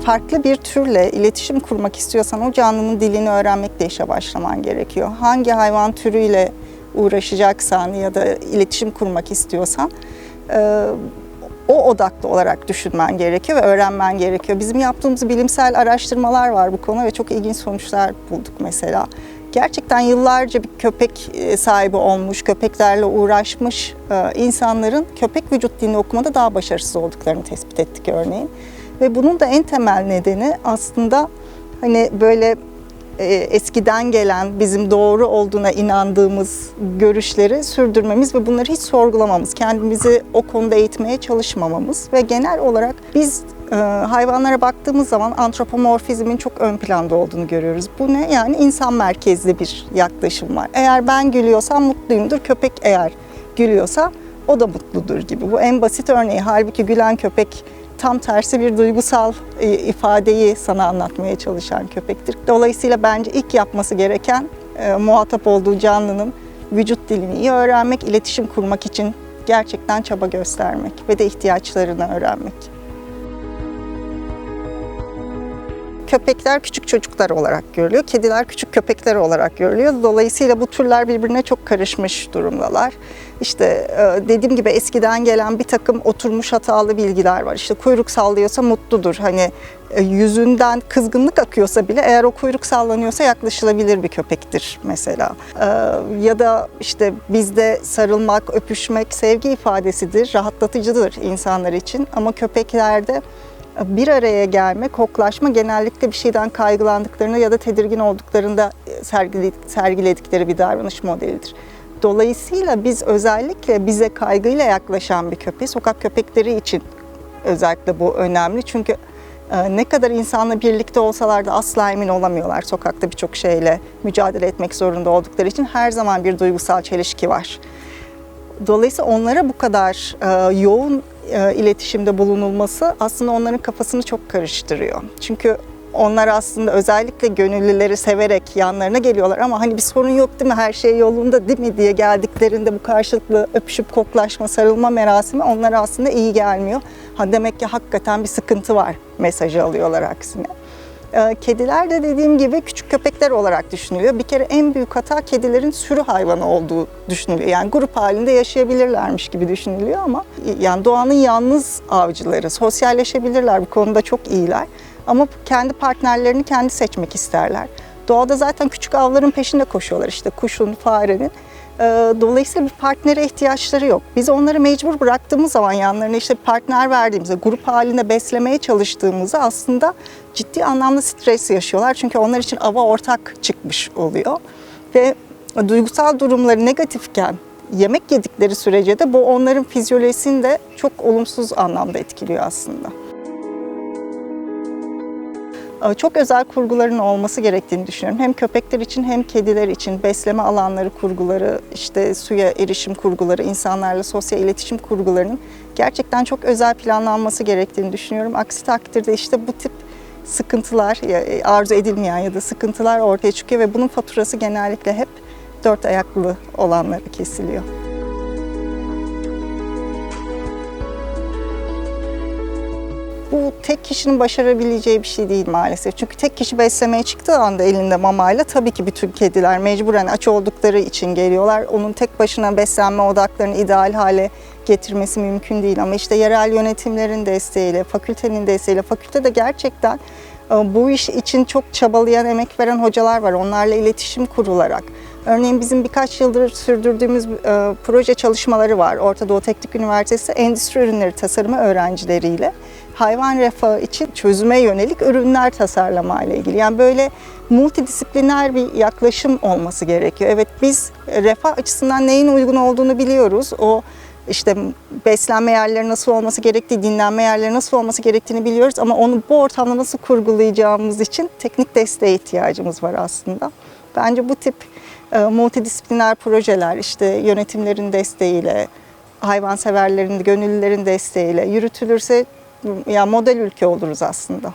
farklı bir türle iletişim kurmak istiyorsan o canlının dilini öğrenmekle işe başlaman gerekiyor. Hangi hayvan türüyle uğraşacaksan ya da iletişim kurmak istiyorsan e, o odaklı olarak düşünmen gerekiyor ve öğrenmen gerekiyor. Bizim yaptığımız bilimsel araştırmalar var bu konuda ve çok ilginç sonuçlar bulduk mesela. Gerçekten yıllarca bir köpek e, sahibi olmuş, köpeklerle uğraşmış e, insanların köpek vücut dilini okumada daha başarısız olduklarını tespit ettik örneğin. Ve bunun da en temel nedeni aslında hani böyle e, eskiden gelen bizim doğru olduğuna inandığımız görüşleri sürdürmemiz ve bunları hiç sorgulamamız, kendimizi o konuda eğitmeye çalışmamamız ve genel olarak biz e, hayvanlara baktığımız zaman antropomorfizmin çok ön planda olduğunu görüyoruz. Bu ne? Yani insan merkezli bir yaklaşım var. Eğer ben gülüyorsam mutluyumdur, köpek eğer gülüyorsa o da mutludur gibi. Bu en basit örneği. Halbuki gülen köpek tam tersi bir duygusal e, ifadeyi sana anlatmaya çalışan köpektir. Dolayısıyla bence ilk yapması gereken e, muhatap olduğu canlının vücut dilini iyi öğrenmek, iletişim kurmak için gerçekten çaba göstermek ve de ihtiyaçlarını öğrenmek. Köpekler küçük çocuklar olarak görülüyor, kediler küçük köpekler olarak görülüyor. Dolayısıyla bu türler birbirine çok karışmış durumdalar. İşte e, dediğim gibi eskiden gelen bir takım oturmuş hatalı bilgiler var. İşte kuyruk sallıyorsa mutludur. Hani e, yüzünden kızgınlık akıyorsa bile eğer o kuyruk sallanıyorsa yaklaşılabilir bir köpektir mesela. E, Ya da işte bizde sarılmak, öpüşmek sevgi ifadesidir, rahatlatıcıdır insanlar için. Ama köpeklerde bir araya gelme, koklaşma genellikle bir şeyden kaygılandıklarında ya da tedirgin olduklarında sergile- sergiledikleri bir davranış modelidir. Dolayısıyla biz özellikle bize kaygıyla yaklaşan bir köpeği, sokak köpekleri için özellikle bu önemli. Çünkü e, ne kadar insanla birlikte olsalar da asla emin olamıyorlar. Sokakta birçok şeyle mücadele etmek zorunda oldukları için her zaman bir duygusal çelişki var. Dolayısıyla onlara bu kadar e, yoğun e, iletişimde bulunulması aslında onların kafasını çok karıştırıyor. Çünkü onlar aslında özellikle gönüllüleri severek yanlarına geliyorlar ama hani bir sorun yok değil mi, her şey yolunda değil mi diye geldiklerinde bu karşılıklı öpüşüp koklaşma, sarılma merasimi onlara aslında iyi gelmiyor. Ha demek ki hakikaten bir sıkıntı var mesajı alıyorlar aksine. Ee, Kediler de dediğim gibi küçük köpekler olarak düşünülüyor. Bir kere en büyük hata kedilerin sürü hayvanı olduğu düşünülüyor. Yani grup halinde yaşayabilirlermiş gibi düşünülüyor ama yani doğanın yalnız avcıları, sosyalleşebilirler. Bu konuda çok iyiler. Ama kendi partnerlerini kendi seçmek isterler. Doğada zaten küçük avların peşinde koşuyorlar işte kuşun, farenin. Ee, Dolayısıyla bir partnere ihtiyaçları yok. Biz onları mecbur bıraktığımız zaman yanlarına işte partner verdiğimizde, grup halinde beslemeye çalıştığımızda aslında ciddi anlamda stres yaşıyorlar. Çünkü onlar için ava ortak çıkmış oluyor. Ve duygusal durumları negatifken yemek yedikleri sürece de bu onların fizyolojisini de çok olumsuz anlamda etkiliyor aslında. Ee, Çok özel kurguların olması gerektiğini düşünüyorum. Hem köpekler için hem kediler için besleme alanları kurguları, işte suya erişim kurguları, insanlarla sosyal iletişim kurgularının gerçekten çok özel planlanması gerektiğini düşünüyorum. Aksi takdirde işte bu tip sıkıntılar, e, arzu edilmeyen ya da sıkıntılar ortaya çıkıyor ve bunun faturası genellikle hep dört ayaklı olanlara kesiliyor. Tek kişinin başarabileceği bir şey değil maalesef. Çünkü tek kişi beslemeye çıktığı anda elinde mamayla tabii ki bütün kediler mecburen aç oldukları için geliyorlar. Onun tek başına beslenme odaklarını ideal hale getirmesi mümkün değil. Ama işte yerel yönetimlerin desteğiyle, fakültenin desteğiyle, fakültede gerçekten e, bu iş için çok çabalayan, emek veren hocalar var. Onlarla iletişim kurularak. Örneğin bizim birkaç yıldır sürdürdüğümüz e, proje çalışmaları var. Orta Doğu Teknik Üniversitesi Endüstri Ürünleri Tasarımı öğrencileriyle hayvan refahı için çözüme yönelik ürünler tasarlama ile ilgili. Yani böyle multidisipliner bir yaklaşım olması gerekiyor. Evet biz refah açısından neyin uygun olduğunu biliyoruz. O işte beslenme yerleri nasıl olması gerektiği, dinlenme yerleri nasıl olması gerektiğini biliyoruz ama onu bu ortamda nasıl kurgulayacağımız için teknik desteğe ihtiyacımız var aslında. Bence bu tip e, multidisipliner projeler işte yönetimlerin desteğiyle, hayvanseverlerin, gönüllülerin desteğiyle yürütülürse ya model ülke oluruz aslında.